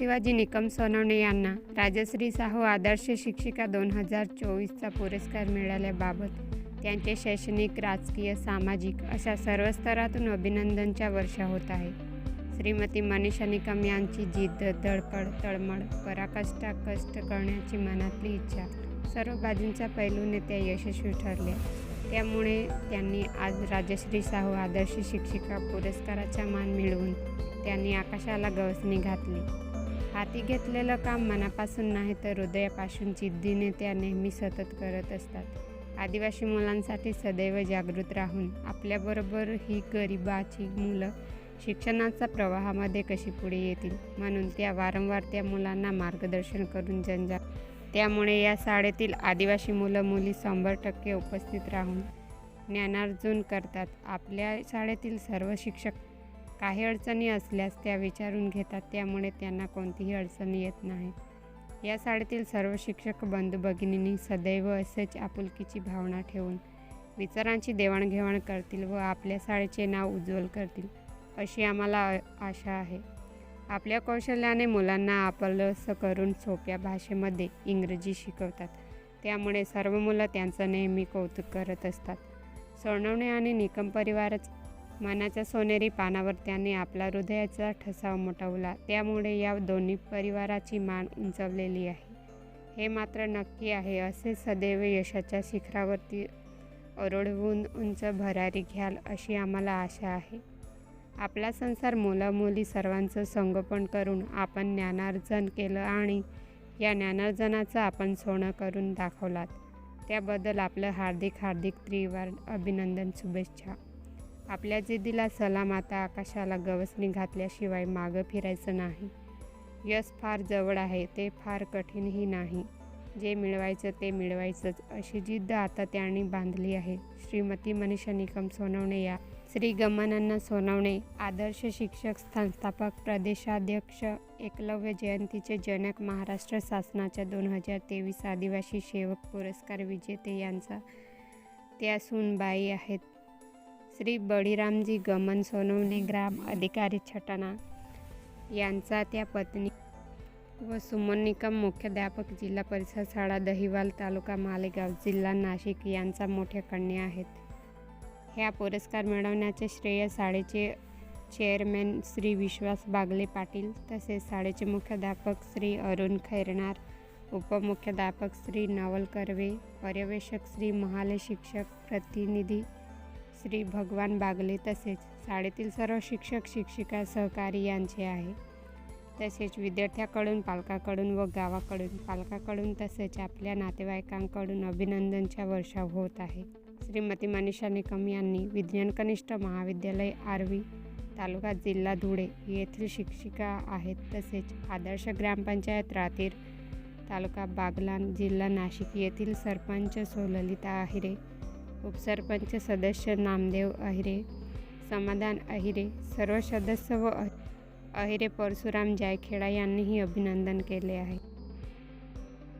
शिवाजी निकम सोनवणे यांना राजश्री साहू आदर्श शिक्षिका दोन हजार चोवीसचा पुरस्कार मिळाल्याबाबत त्यांचे शैक्षणिक राजकीय सामाजिक अशा सर्व स्तरातून अभिनंदनच्या वर्षा होत आहे श्रीमती मनीषा निकम यांची जिद्द धडपड तळमळ पराकाष्ठा कष्ट करण्याची मनातली इच्छा सर्व बाजूंच्या पैलूने त्या यशस्वी ठरल्या. त्यामुळे त्यांनी आज राजश्री साहू आदर्श शिक्षिका पुरस्काराचा मान मिळवून त्यांनी आकाशाला गवसणी घातली. हाती घेतलेलं काम मनापासून नाही तर हृदयापासून जिद्दीने त्या नेहमी सतत करत असतात. आदिवासी मुलांसाठी सदैव जागृत राहून आपल्याबरोबर ही गरिबाची मुलं शिक्षणाचा प्रवाहामध्ये कशी पुढे येतील? म्हणून त्या वारंवार त्या मुलांना मार्गदर्शन करून जनजा त्यामुळे या शाळेतील आदिवासी मुलं मुली शंभर टक्के उपस्थित राहून ज्ञानार्जून करतात. आपल्या शाळेतील सर्व शिक्षक काही अडचणी असल्यास त्या विचारून घेतात त्यामुळे त्यांना कोणतीही अडचणी येत नाही. या शाळेतील सर्व शिक्षक बंधू भगिनींनी सदैव असेच आपुलकीची भावना ठेवून विचारांची देवाणघेवाण करतील व आपल्या शाळेचे नाव उज्ज्वल करतील अशी आम्हाला आशा आहे. आपल्या कौशल्याने मुलांना आपलंसं करून सोप्या भाषेमध्ये इंग्रजी शिकवतात. त्यामुळे सर्व मुलं त्यांचं नेहमी कौतुक करत असतात. सोनवणे आणि निकम परिवारच मनाच्या सोनेरी पानावर त्याने आपला हृदयाचा ठसा उमटवला त्यामुळे या दोन्ही परिवाराची मान उंचवलेली आहे. हे मात्र नक्की आहे असे सदैव यशाच्या शिखरावरती ओरडवून उंच भरारी घ्याल अशी आम्हाला आशा आहे. आपला संसार मुलामुली सर्वांचं संगोपन करून आपण ज्ञानार्जन केलं आणि या ज्ञानार्जनाचं आपण सोनं करून दाखवलात. त्याबद्दल आपलं हार्दिक हार्दिक त्रिवार अभिनंदन शुभेच्छा. आपल्या जिद्दीला सलाम आता आकाशाला गवसणी घातल्याशिवाय मागं फिरायचं नाही. यश फार जवळ आहे ते फार कठीणही नाही. जे मिळवायचं ते मिळवायचंच अशी जिद्द आता त्यांनी बांधली आहे. श्रीमती मनीषा निकम सोनवणे या श्री गमनांना सोनवणे आदर्श शिक्षक संस्थापक प्रदेशाध्यक्ष एकलव्य जयंतीचे जनक महाराष्ट्र शासनाच्या दोन हजार तेवीस आदिवासी सेवक पुरस्कार विजेते यांचा त्या सूनबाई आहेत. श्री बळीरामजी गमन सोनवणे ग्राम अधिकारी छटाणा यांचा त्या पत्नी व सुमन निकम मुख्याध्यापक जिल्हा परिषद शाळा दहिवाल तालुका मालेगाव जिल्हा नाशिक यांचा मोठ्या कन्या आहेत. ह्या पुरस्कार मिळवण्याचे श्रेय शाळेचे चेअरमॅन श्री विश्वास बागले पाटील तसेच शाळेचे मुख्याध्यापक श्री अरुण खैरनार उपमुख्याध्यापक श्री नवल कर्वे पर्यवेक्षक श्री महाले शिक्षक प्रतिनिधी श्री भगवान बागले तसेच शाळेतील सर्व शिक्षक शिक्षिका सहकारी यांचे आहे. तसेच विद्यार्थ्याकडून पालकाकडून व गावाकडून पालकाकडून तसेच आपल्या नातेवाईकांकडून अभिनंदनच्या वर्षाव होत आहे. श्रीमती मनीषा निकम यांनी विज्ञान कनिष्ठ महाविद्यालय आर्वी तालुका जिल्हा धुळे येथील शिक्षिका आहेत. तसेच आदर्श ग्रामपंचायत रातीर तालुका बागलान जिल्हा नाशिक येथील सरपंच सोललिता आहिरे उपसरपंच सदस्य नामदेव अहिरे समाधान अहिरे सर्व सदस्य व अहिरे परशुराम जायखेडा यांनीही अभिनंदन केले आहे.